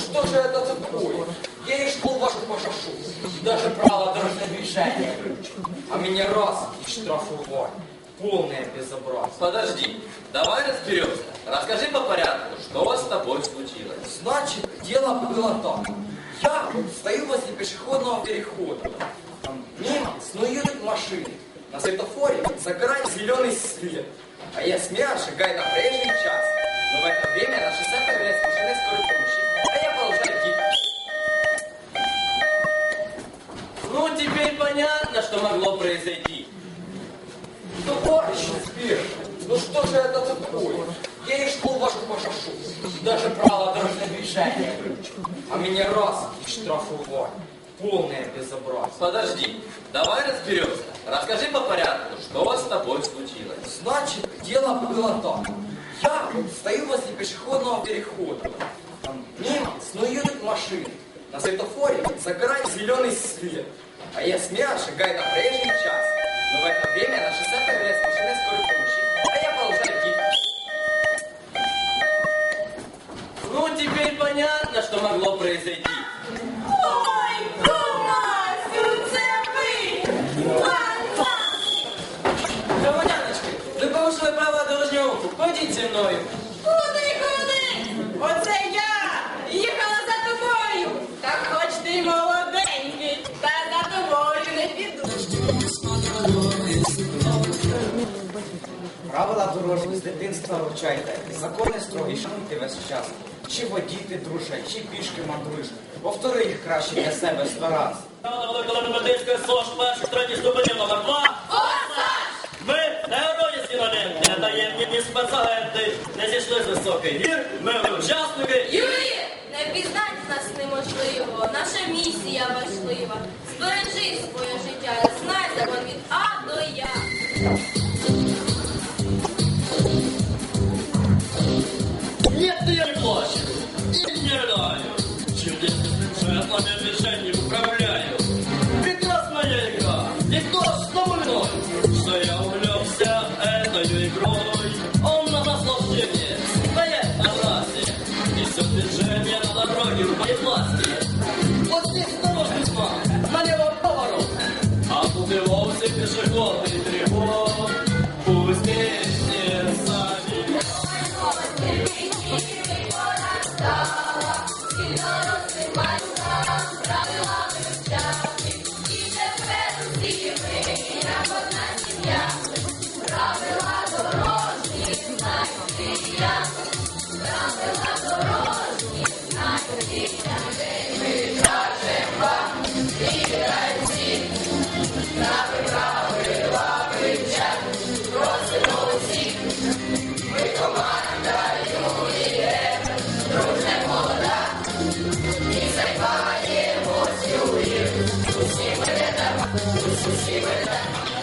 что же это такое? Я и школу вашу попрошу. Даже право дорожного движения. А меня раз и штрафовать. Полное безобразие. Подожди, давай разберемся. Расскажи по порядку, что с тобой случилось. Значит, дело было так. Я стою возле пешеходного перехода. Мимо снуют машины. На светофоре загорает зеленый свет. А я смело шагаю на проезжий час. Но в это время на шоссе появляется машина скорой помощи. А я продолжаю ехать. Ну, теперь понятно, что могло произойти. Товарищ инспектор, ну что же это такое? Я и школу вашу попрошу. Даже право дорожного движения. А меня раз и штрафовать. Полное безобразие. Подожди, давай разберемся. Расскажи по порядку, что с тобой случилось. Значит, дело было так. Я стою возле пешеходного перехода. Мимо снуют машины. На светофоре загорает зеленый свет. А я смело шагаю на проезжий час. Но в это время на шоссе появляется машина скорой помощи. А я продолжаю ехать. Ну, теперь понятно, что могло произойти. Ходіть зі мною. Куди, куди? Оце я! Їхала за тобою! Так хоч ти молоденький, та за тобою не піду. Правила дорожні з дитинства вивчайте. Закони строгі, шануйте весь час. Чи водіти дружать, чи пішки мандруєш. Повтори їх краще для себе сто раз. Великолепетинської СОЖ перших третій ступені номер 2 Ми не герої синонім, не таємні ні спецагенти, не зійшли з високих гір, ми учасники і... Юрій, не пізнать нас неможливо. Наша місія важлива. Збережи своє життя, знай закон від А до Я. Нет, я не плачу и не рыдаю. Чудесным светлыми движением управляю. She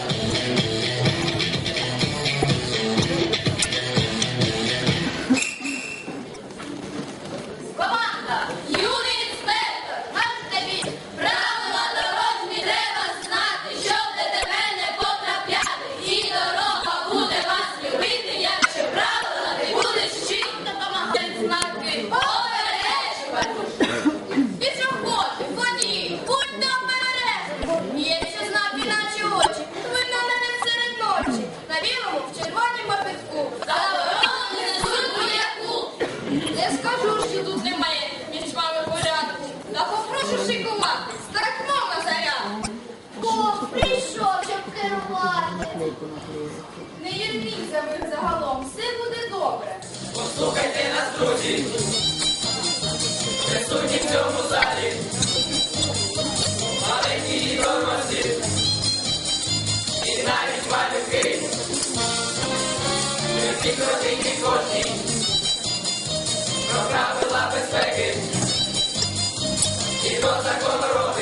Прошу шикувати, на заря. Бог прийшов, щоб керувати. Не юрміться ви загалом, все буде добре. Послухайте нас, друзі. Присутні в цьому залі. Маленькі і громаді. І навіть малюки. Ми всі крутині кожні. Про безпеки. He was a colour